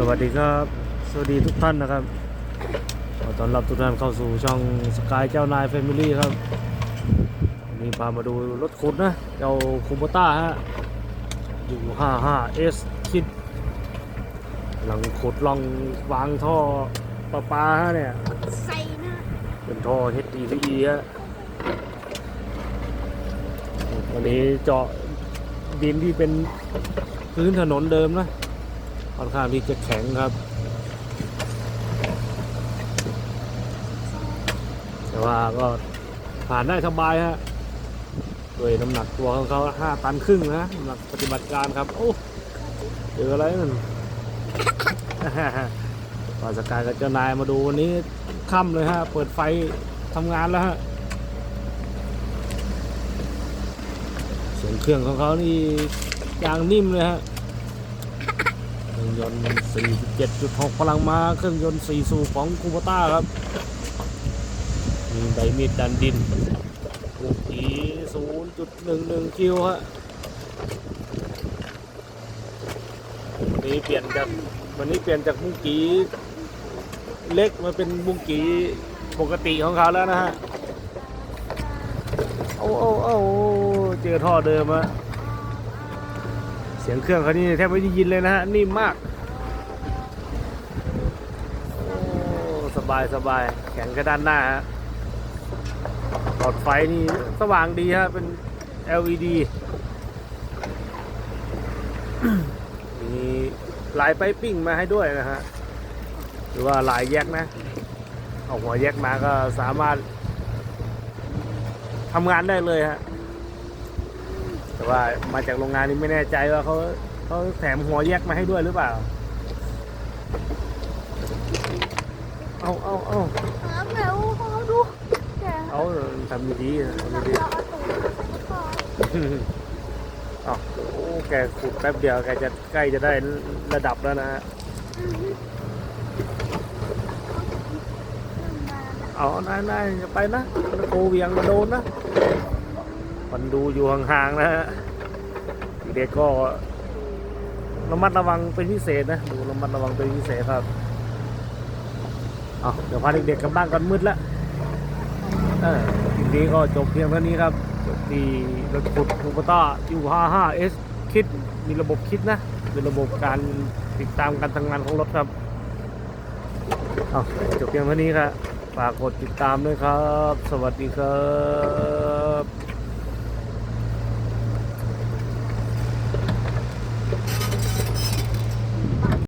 สวัสดีครับ สวัสดีทุกท่านนะครับ ขอต้อนรับทุกท่านเข้าสู่ช่องสกายเจ้านายแฟมิลี่ครับวันนี้พามาดูรถขุดนะเจ้าคูโบต้าฮะ อยู่ 55S คิดกำลังขุดลองวางท่อประปาฮะเนี่ยใส่หน้าเป็นท่อ HDPE ฮะวันนี้เจาะดินที่เป็นพื้นถนนเดิมนะ ค่อนข้างที่จะแข็งครับ แต่ว่าก็ผ่านได้สบายฮะด้วยน้ำหนักตัวของเขาห้าตันครึ่งนะน้ำหนักปฏิบัติการครับ โอ้เจออะไรนั่นก่อสกายกับเจ้านายมาดูวันนี้ค่ำเลยฮะ เปิดไฟทำงานแล้วฮะเสียงเครื่องของเขานี่ยางนิ่มเลยฮะ เครื่องยนต์ 47.6 พลังม้า เครื่องยนต์ 4 สูบของคูโบต้าครับ มีใบมีดดันดินลูกอี0.11 คิวฮะนี้เปลี่ยนจากวันนี้เปลี่ยนจากบุ้งกีเล็กมาเป็นบุ้งกีปกติของเขาแล้วนะฮะ โอ้โอ้โอ้เจอท่อเดิมอะ สียงเครื่องเขานี่แทบไม่ได้ยินเลยนะฮะนิ่มมากโอ้สบายสบายแข็งกระด้านหน้าฮะหลอดไฟนี่สว่างดีฮะเป็น LED มีลายไปปิ้งมาให้ด้วยนะฮะหรือว่าลายแยกนะเอาหัวแยกมาก็สามารถทำงานได้เลยฮะ แต่ว่ามาจากโรงงานนี้ไม่แน่ใจว่าเขาเขาแถมหัวแยกมาให้ด้วยหรือเปล่า เอาเอาเอาเออแมวเขาดูแกเอาทำดีๆทำเราดีเอาตูดก่อนๆเอาโอ้แกขุดแป๊บเดียวแกจะใกล้จะได้ระดับแล้วนะฮะเอานายนายอย่าไปนะมันโกเวียงมาโดนนะ มันดูอยู่ห่างๆนะฮะเด็กก็ระมัดระวังเป็นพิเศษนะดูระมัดระวังเป็นพิเศษครับเอาเดี๋ยวพาเด็กๆกลับบ้านกันมืดแล้วเออทีนี้ก็จบเพียงเท่านี้ครับจบที่รถขุดคูปต้ายู55 S คิดมีระบบคิดนะเป็นระบบการติดตามการทำงานของรถครับเอาจบเพียงเท่านี้ครับฝากกดติดตามด้วยครับ สวัสดีครับ